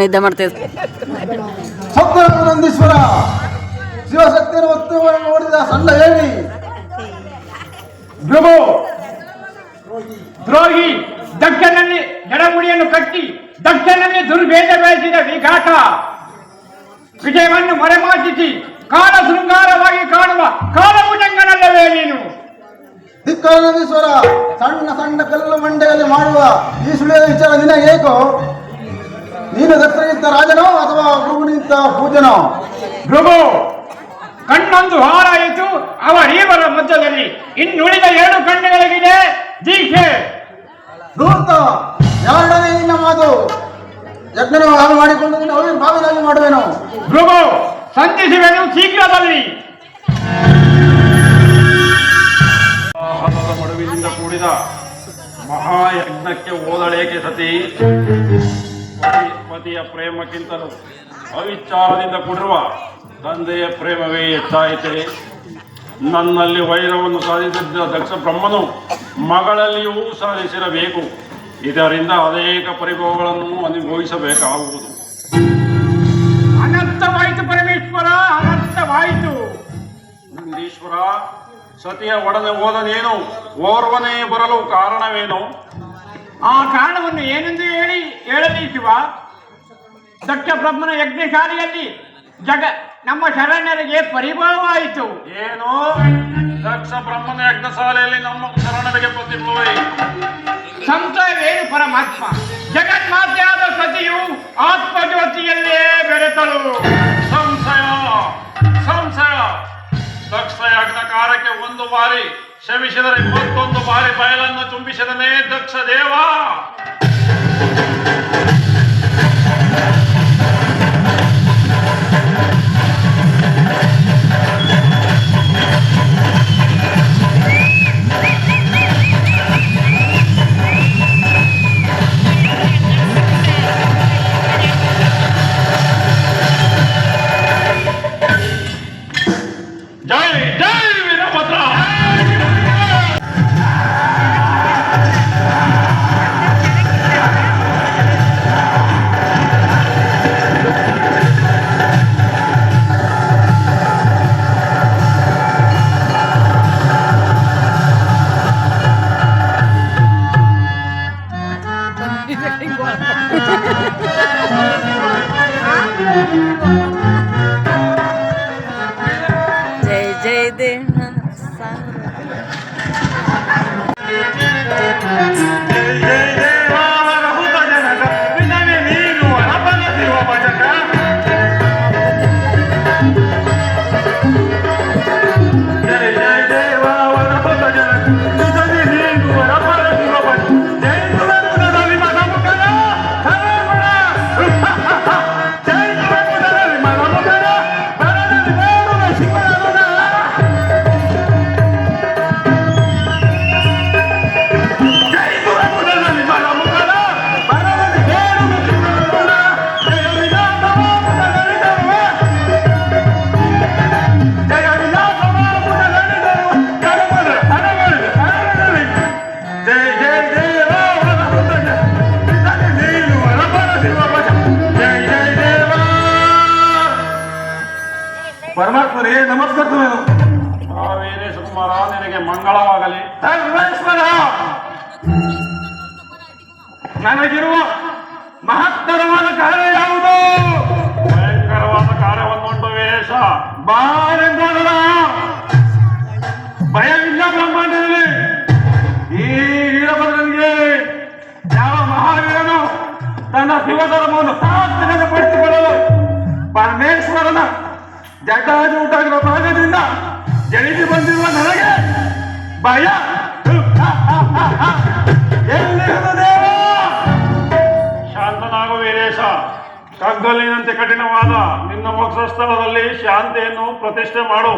ನಿದ್ದೆ ಮಾಡ್ತಿದ್ದೆ ನಂದೀಶ್ವರ ಶಿವಶಕ್ತಿಯ ವಸ್ತುವನ್ನು ನೋಡಿದ ಸಣ್ಣ ಹೇಳಿ. ದ್ರೋಹಿ ದಕ್ಷನಲ್ಲಿ ಜಡಮುಡಿಯನ್ನು ಕಟ್ಟಿ ದಕ್ಷನಲ್ಲಿ ದುರ್ಭೇದ ಬೆಳೆಸಿದ ವಿಘಾತ. ವಿಜಯವನ್ನು ಮರೆಮಾಚಿಸಿ ಕಾಲ ಶೃಂಗಾರವಾಗಿ ಕಾಣುವ ಕಾಲಭುಜಂಗನಲ್ಲವೇ ನೀನು? ಧಿಕ್ಕಾನಂದೀಶ್ವರ ಸಣ್ಣ ಸಣ್ಣ ಕಲ್ಲು ಮಂಡೆಯಲ್ಲಿ ಮಾಡುವ ಈ ಸುಳಿಯ ವಿಚಾರ ನಿನ್ನ ಏಕೋ? ನೀನು ದತ್ತನಿಂತ ರಾಜನೋ ಅಥವಾ ಗುರುವಿನಿಂತ ಪೂಜನೋ ಭೃಗು ಕಣ್ಣೊಂದು ಹಾರಾಯಿತು ಅವರೀವರ ಮಧ್ಯದಲ್ಲಿ. ಇನ್ನುಳಿದ ಎರಡು ಕಣ್ಣುಗಳಿಗಿದೆ ದೀಕ್ಷೆ. ಧೂರ್ತ ಯಾರೊಡನೆ ನಿನ್ನ ಮಾತು? ಯಜ್ಞನ ಹಾಳು ಮಾಡಿಕೊಂಡು ನಿನ್ನ ಅವರಿಗೆ ಬಾವಿನಾಗಿ ಮಾಡುವೆನು? ಭೃಗು ಸಂಧಿಸುವೆನು ಶೀಘ್ರದಲ್ಲಿ. ಕೂಡಿದ ಮಹಾಯಜ್ಞಕ್ಕೆ ಓದಳೇಕೆ ಸತಿ? ಪತಿ ಪತಿಯ ಪ್ರೇಮಕ್ಕಿಂತಲೂ ಅವಿಚಾರದಿಂದ ಕೂಡಿರುವ ತಂದೆಯ ಪ್ರೇಮವೇ ಹೆಚ್ಚಾಯಿತೆ. ನನ್ನಲ್ಲಿ ವೈರವನ್ನು ಸಾಧಿಸಿದ್ದ ದಕ್ಷ ಬ್ರಹ್ಮನು ಮಗಳಲ್ಲಿಯೂ ಸಾಧಿಸಿರಬೇಕು. ಇದರಿಂದ ಅನೇಕ ಪರಿಭವಗಳನ್ನು ಅನುಭವಿಸಬೇಕಾಗುವುದು. ಅನರ್ಥವಾಯಿತು ಪರಮೇಶ್ವರ ಅನರ್ಥವಾಯಿತು. ನಂದೀಶ್ವರ ಸತಿಯ ಒಡನೆ ಓದನೇನು ಓರ್ವನೇ ಬರಲು ಕಾರಣವೇನು? ಆ ಕಾರಣವನ್ನು ಏನೆಂದು ಹೇಳಿ ಹೇಳಲಿ ಶಿವ. ದಕ್ಷ ಬ್ರಹ್ಮನ ಯಜ್ಞಶಾಲೆಯಲ್ಲಿ ಜಗ ನಮ್ಮ ಶರಣರಿಗೆ ಪರಿಭವವಾಯಿತು ಏನು? ದಕ್ಷ ಬ್ರಹ್ಮನ ಯಜ್ಞಶಾಲೆಯಲ್ಲಿ ನಮ್ಮ ಶರಣರಿಗೆ ಪ್ರತಿಭವೇ ಸಂಶಯವೇನು ಪರಮಾತ್ಮ? ಜಗನ್ಮಾತೆಯಾದ ಸತಿಯು ಆತ್ಮಜ್ಯೋತಿಯಲ್ಲೇ ಬೆರೆತಳು. ದಕ್ಷ ಕಾರಕ್ಕೆ ಒಂದು ಬಾರಿ ಶ್ರಮಿಸಿದರೆ ಮತ್ತೊಂದು ಬಾರಿ ಬಯಲನ್ನು ತುಂಬಿಸಿದನೇ ದಕ್ಷ ದೇವ あ! ನನಗಿರುವ ಮಹತ್ತರವಾದ ಕಾರ್ಯ ಯಾವುದು? ಭಯಂಕರವಾದ ಕಾರ್ಯವನ್ನು ವೇಷ. ಬಾರೆಂದ ಭಯವಿಲ್ಲ ಬ್ರಹ್ಮಾಂಡದಲ್ಲಿ. ಈ ವೀರಭದ್ರನಿಗೆ ಯಾವ ಮಹಾವೀರನು ತನ್ನ ಶಿವಧರ್ಮವನ್ನು ಸಾಧನೆ ಪಡಿಸಿಕೊಳ್ಳಲು ಪರಮೇಶ್ವರನ ಜಟಾಜೂಟಾಗಿರುವ ಭಾಗದಿಂದ ಜಳಿಸಿ ಬಂದಿರುವ ನನಗೆ ಭಯ. ವೀರೇಶ ಕಗ್ಗಲ್ಲಿನಂತೆ ಕಠಿಣವಾದ ನಿನ್ನ ಮೋಕ್ಷ ಸ್ಥಳದಲ್ಲಿ ಶಾಂತಿಯನ್ನು ಪ್ರತಿಷ್ಠೆ ಮಾಡು.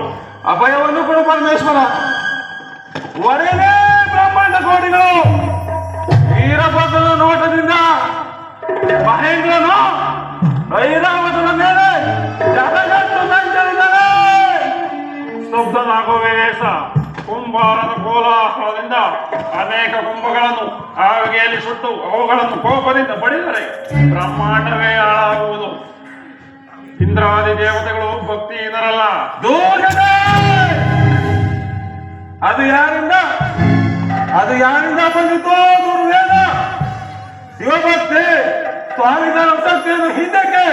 ಅಭಯವನ್ನು ಕೊಡು ಪರಮೇಶ್ವರ. ಒಡೆಯಲೇ ಬ್ರಹ್ಮಾಂಡ ಕೋಡಿಗಳು ವೀರಭದ್ರನ ನೋಟದಿಂದ ಮಹೇಂದ್ರನು ಐರಾವತನ ಮೇಲೆ ಜಗಜತ್ತು ಸಂಚರಿಸಲೇ ಸ್ತಬ್ಧನಾಗು ವೀರೇಶ ಕುಂಬಾರನ ಕೋಲಾಹಲದಿಂದ ಅನೇಕ ಕುಂಭಗಳನ್ನು ಆವಿಗೆಯಲ್ಲಿ ಸುಟ್ಟು ಅವುಗಳನ್ನು ಕೋಪದಿಂದ ಬಡಿದರೆ ಬ್ರಹ್ಮಾಂಡವೇ ಹಾಳಾಗುವುದು. ಇಂದ್ರಾದಿ ದೇವತೆಗಳು ಭಕ್ತಿ ಇದರಲ್ಲ ಅದು ಯಾರಿಂದ? ಅದು ಯಾರಿಂದ ಬಂದಿತು ದುರ್ವೇದ ಶಿವಭಕ್ತಿ, ಸ್ವಾಮಿಗಳ ಹಿಂದಕ್ಕೆ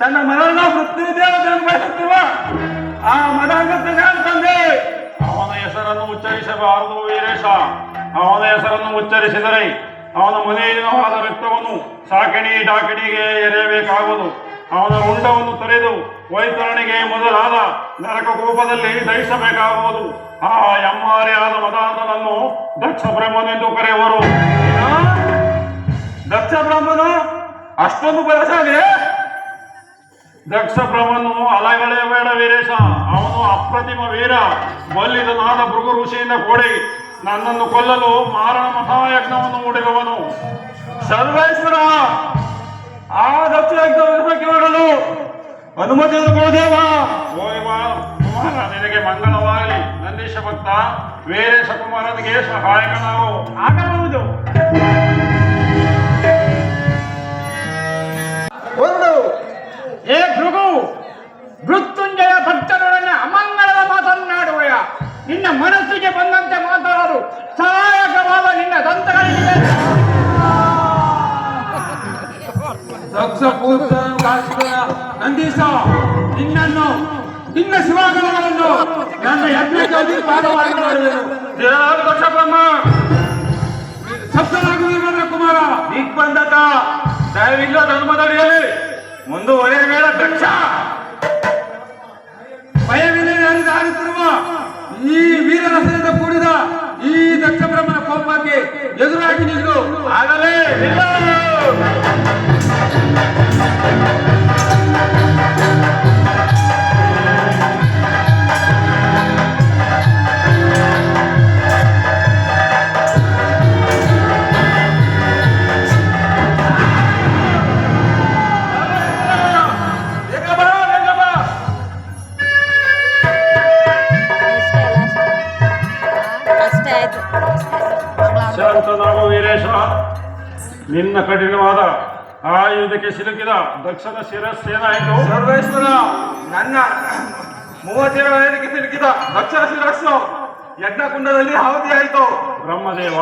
ತನ್ನ ಮರಣ ಮೃತ್ಯು ದೇವತೆಯನ್ನು ಬಯಸುತ್ತಿರುವ ಉಚ್ಚರಿಸಬಾರದು ವೀರೇಶ. ಅವನ ಹೆಸರನ್ನು ಉಚ್ಚರಿಸಿದರೆ ಅವನ ಮನೆಯವಾದ ರಕ್ತವನ್ನು ಸಾಕಣಿ ಡಾಕಣಿಗೆ ಎರೆಯಬೇಕಾಗುವುದು. ಅವನ ಉಂಡವನ್ನು ತೊರೆದು ವೈತರಣಿಗೆ ಮೊದಲಾದ ನರಕ ಕೋಪದಲ್ಲಿ ದಹಿಸಬೇಕಾಗುವುದು ಆ ಎಮ್ಮಾರಿಯಾದ ಮದಾನನನ್ನು ದಕ್ಷ ಬ್ರಹ್ಮನೆಂದು ಕರೆಯುವರು. ದಕ್ಷ ಬ್ರಹ್ಮನು? ಅಷ್ಟೊಂದು ಬಲಶಾಲಿ ದಕ್ಷ ಬ್ರಹ್ಮನು ಅಲಗಳೆಯಬೇಡ ವೀರೇಶ. ಅವನು ಅಪ್ರತಿಮ ವೀರ. ಬಲ್ಲಿದ ನಾದ ಭೃಗು ಋಷಿಯಿಂದ ಕೊಡಿ ನನ್ನನ್ನು ಕೊಲ್ಲಲು ಮಾರಣ ಮಹಾಯಜ್ಞವನ್ನು ಹುಡುಗವನು ಸರ್ವೇಶ್ವರ! ಆ ದಕ್ಷ ಯಜ್ಞವನ್ನು ಮಾಡಲು ಹೋಗಿ ಬಾ, ಕುಮಾರ, ನಿನಗೆ ಮಂಗಳವಾಗಲಿ. ನಂದೀಶ ಭಕ್ತ ವೀರೇಶ ಕುಮಾರನಿಗೆ ಸಹಾಯಕನಾಗು ಆಗಬಹುದು. ನಂದೀಶ ನಿನ್ನನ್ನು ನಿನ್ನ ಶಿವಾಗಣಗಳನ್ನು ನನ್ನ ಯಜ್ಞಕ್ಕಾಗಿ ಪಾದವಾಗಿ ದಕ್ಷಬ್ರಹ್ಮ ಸಪ್ತನಾಗುವುದಿಲ್ಲ ಕುಮಾರ ದಿಗ್ಬಂಧಕ ದಯವಿಲ್ಲದ ಒಳ್ಳೆಯ ಮುಂದುವರೆಯಬೇಡ ದಕ್ಷ ಭಯವಿಲ್ಲದೆ ಹರಿದಾಡುತ್ತಿರುವ ಈ ವೀರರಸದಿಂದ ಕೂಡಿದ ಈ ದಕ್ಷ ಬ್ರಹ್ಮನ ಕೋಪಕ್ಕೆ ಎದುರಾಗಿ ನಿಲ್ಲು. ಆಗಲೇ ನಿಲ್ಲು. ಶಾಂತನಾಗು ವೀರೇಶ ನಿನ್ನ ಕಠಿಣವಾದ ಆಯುಧಕ್ಕೆ ಸಿಲುಕಿದ ದಕ್ಷನ ಶಿರಸ್ಸೇನಾಯಿತು ಸರ್ವೇಶ್ವರ ನನ್ನ ಮೂವತ್ತೇಳು ಆಯುಧಕ್ಕೆ ಸಿಲುಕಿದ ದಕ್ಷಿಣ ಶಿರಸ್ಸು ಯಜ್ಞಕುಂಡದಲ್ಲಿ ಆಹುತಿಯಾಯಿತು ಬ್ರಹ್ಮದೇವ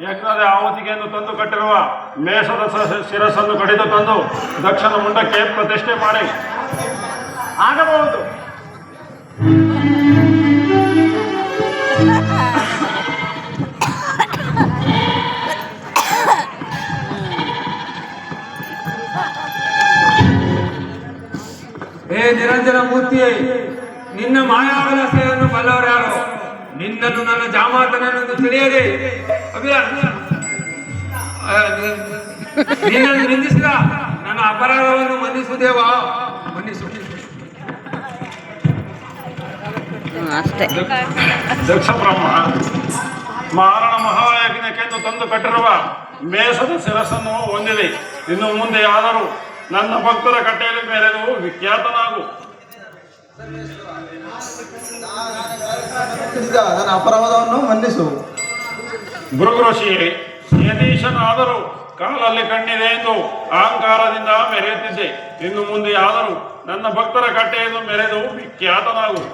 ಯಜ್ಞದ ಆಹುತಿಗೆಯನ್ನು ತಂದು ಕಟ್ಟಿರುವ ಮೇಷದ ಶಿರಸ್ಸನ್ನು ಕಡಿದು ತಂದು ದಕ್ಷನ ಮುಂಡಕ್ಕೆ ಪ್ರತಿಷ್ಠೆ ಮಾಡಿ. ಆಗಬಹುದು. ತಿಳಿಯದೆ ಅಭಿಲಾಷ ನಿನ್ನನ್ನು ನಿಂದಿಸಿದ ನನ್ನ ಅಪರಾಧವನ್ನು ಮನ್ನಿಸುವುದೇವ? ಮನ್ನಿಸು. ಅಷ್ಟೇ. ದಕ್ಷ ಬ್ರಹ್ಮ ಮಾರಣ ಮಹಾಯಜ್ಞಕ್ಕೆಂದು ತಂದು ಕಟ್ಟಿರುವ ಮೇಷದ ಶಿರಸ್ಸನ್ನು ಹೊಂದಿದೆ. ಇನ್ನು ಮುಂದೆ ಆದರೂ ನನ್ನ ಭಕ್ತರ ಕಟ್ಟೆಯಲ್ಲಿ ಮೇರೆದು ವಿಖ್ಯಾತನಾಗು? ನನ್ನ ಅಪರಾಧವನ್ನು ಮನ್ನಿಸು. ಭೃಗುಋಷಿಯೇ ಯತೀಶನಾದರೂ ಕಾಲಲ್ಲಿ ಕಣ್ಣಿದೆ ಎಂದು ಅಹಂಕಾರದಿಂದ ಮೆರೆಯುತ್ತಿದ್ದೆ. ಇನ್ನು ಮುಂದೆ ಆದರೂ ನನ್ನ ಭಕ್ತರ ಕಟ್ಟೆಯನ್ನು ಮೆರೆದು ಖ್ಯಾತನಾಗುವುದು